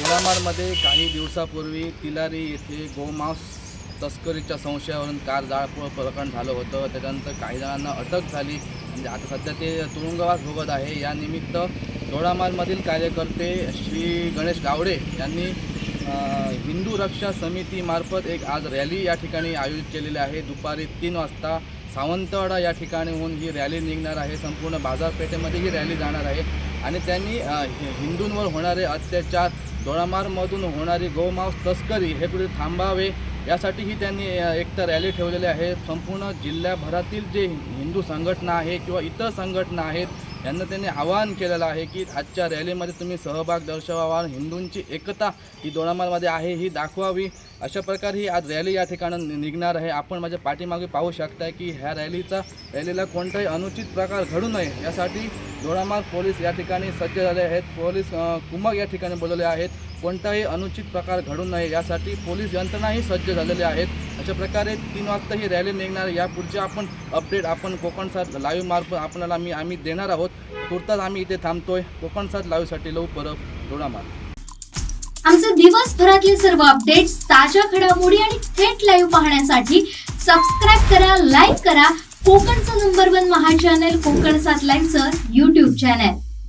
पुलामारमध्ये काही दिवसापूर्वी तिलारी येथे गोमांस तस्करीच्या संशयावरून कार जाळपोळ प्रकरण झालं होतं. त्याच्यानंतर काही जणांना अटक झाली. म्हणजे आता सध्या ते तुरुंगवास भोगत आहे. या निमित्त दोडामारमधील कार्यकर्ते श्री गणेश गावडे यांनी हिंदू रक्षा समितीमार्फत एक आज रॅली या ठिकाणी आयोजित केलेली आहे. दुपारी तीन वाजता सावंतवाडा या ठिकाणीहून ही रॅली निघणार आहे. संपूर्ण बाजारपेठेमध्ये ही रॅली जाणार आहे. आणि त्यांनी हि- हिंदूंवर होणारे अत्याचार दोडामारमधून होणारी गोमांस तस्करी हे कुठे थांबावे यासाठीही त्यांनी एक तर रॅली ठेवलेली आहे. संपूर्ण जिल्ह्याभरातील जे हिंदू संघटना आहे किंवा इतर संघटना आहेत यांना त्यांनी आवाहन केलेलं आहे की आजच्या रॅलीमध्ये तुम्ही सहभाग दर्शवावा हिंदूंची एकता ही दोडामालमध्ये आहे ही दाखवावी. अशा प्रकारे ही आज रॅली या ठिकाणी नि- निघणार आहे. आपण माझ्या पाठीमागे पाहू शकताय की ह्या रॅलीचा रॅलीला कोणताही अनुचित प्रकार घडू नये यासाठी दोडामाल पोलीस या ठिकाणी सज्ज झाले आहेत. पोलीस कुमक या ठिकाणी बोलवले आहेत. कोणताही अनुचित प्रकार घडू नये यासाठी पोलीस यंत्रणाही सज्ज झालेले आहेत. अशा प्रकारे तीन वाजता ही रॅली निघणार यापुढचे आपण अपडेट आपण कोकणसात लाईव्ह मार्फत आपणाला मी आम्ही देणार आहोत. तुर्तास आम्ही इथे थांबतोय. कोकण साथ लाईव्हसाठी लव परब दोडामार आमचे दिवसभरातले सर्व अपडेट्स ताज्या घडामोडी आणि थेट लाईव्ह पाहण्यासाठी सबस्क्राईब करा लाईक करा. कोकणचं नंबर वन महा चॅनल कोकण सात लाईव्हचं युट्यूब चॅनल